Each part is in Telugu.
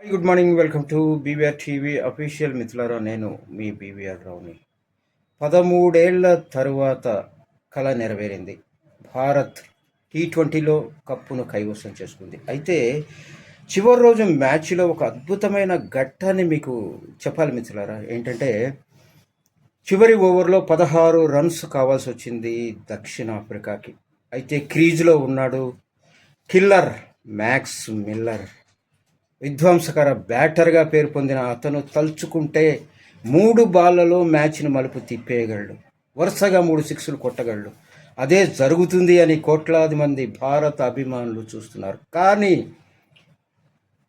Hi good morning welcome to BVR TV official మిత్రులారా నేను మీ బీవీఆర్ రావుని పదమూడేళ్ళ తరువాత కళ నెరవేరింది. భారత్ టీ ట్వంటీలో కప్పును కైవసం చేసుకుంది. అయితే చివరి రోజు మ్యాచ్లో ఒక అద్భుతమైన ఘట్టాన్ని మీకు చెప్పాలి మిత్రులారా. ఏంటంటే చివరి ఓవర్లో పదహారు రన్స్ కావాల్సి వచ్చింది దక్షిణాఫ్రికాకి. అయితే క్రీజ్లో ఉన్నాడు కిల్లర్ మ్యాక్స్ మిల్లర్. విధ్వంసకర బ్యాటర్గా పేరు పొందిన అతను తలుచుకుంటే మూడు బాళ్ళలో మ్యాచ్ను మలుపు తిప్పేయగలడు. వరుసగా మూడు సిక్స్లు కొట్టగలడు. అదే జరుగుతుంది అని కోట్లాది మంది భారత అభిమానులు చూస్తున్నారు. కానీ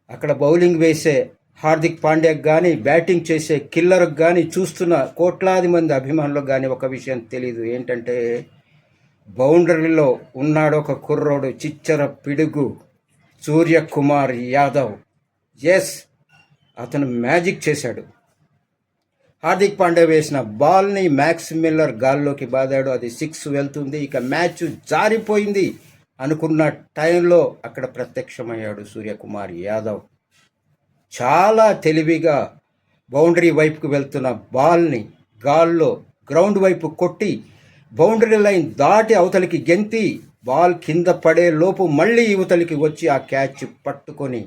అక్కడ బౌలింగ్ వేసే హార్దిక్ పాండ్యాకి కానీ బ్యాటింగ్ చేసే కిల్లర్కి కానీ చూస్తున్న కోట్లాది మంది అభిమానులకు కానీ ఒక విషయం తెలియదు ఏంటంటే బౌండరీలో ఉన్నాడు ఒక కుర్రోడు చిచ్చర పిడుగు సూర్యకుమార్ యాదవ్. ఎస్ అతను మ్యాజిక్ చేశాడు. హార్దిక్ పాండే వేసిన బాల్ని మ్యాక్స్ మిల్లర్ గాల్లోకి బాదాడు. అది సిక్స్ వెళ్తుంది. ఇక మ్యాచ్ జారిపోయింది అనుకున్న టైంలో అక్కడ ప్రత్యక్షమయ్యాడు సూర్యకుమార్ యాదవ్. చాలా తెలివిగా బౌండరీ వైపుకు వెళ్తున్న బాల్ని గాల్లో గ్రౌండ్ వైపు కొట్టి బౌండరీ లైన్ దాటి అవతలికి గెంతి బాల్ కింద పడే లోపు మళ్ళీ యువతలికి వచ్చి ఆ క్యాచ్ పట్టుకొని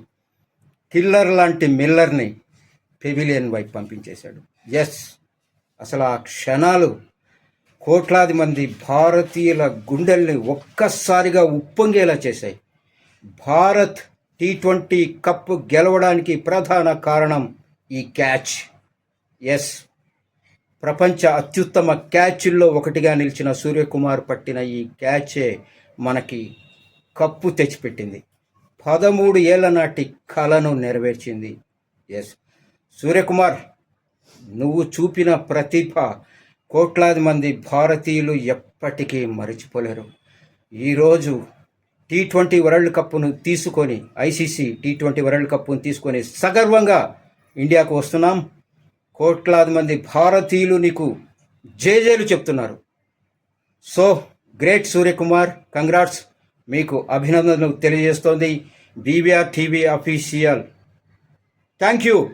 కిల్లర్ లాంటి మిల్లర్ని పెవిలియన్ వైపు పంపించేశాడు. ఎస్ అసలు ఆ క్షణాలు కోట్లాది మంది భారతీయుల గుండెల్ని ఒక్కసారిగా ఉప్పొంగేలా చేశాయి. భారత్ టీ ట్వంటీ కప్ గెలవడానికి ప్రధాన కారణం ఈ క్యాచ్. ఎస్ ప్రపంచ అత్యుత్తమ క్యాచ్ల్లో ఒకటిగా నిలిచిన సూర్యకుమార్ పట్టిన ఈ క్యాచే మనకి కప్పు తెచ్చిపెట్టింది. పదమూడు ఏళ్ళ నాటి కళను నెరవేర్చింది. ఎస్. సూర్యకుమార్ నువ్వు చూపిన ప్రతిభ కోట్లాది మంది భారతీయులు ఎప్పటికీ మరిచిపోలేరు. ఈరోజు టీ ట్వంటీ వరల్డ్ కప్ను తీసుకొని ఐసీసీ టీ ట్వంటీ వరల్డ్ కప్ను తీసుకొని సగర్వంగా ఇండియాకు వస్తున్నాం. కోట్లాది మంది భారతీయులు నీకు జేజేలు చెప్తున్నారు. So great Suryakumar congrats. మీకు అభినందనలు తెలియజేస్తోంది. BBR TV official. Thank you.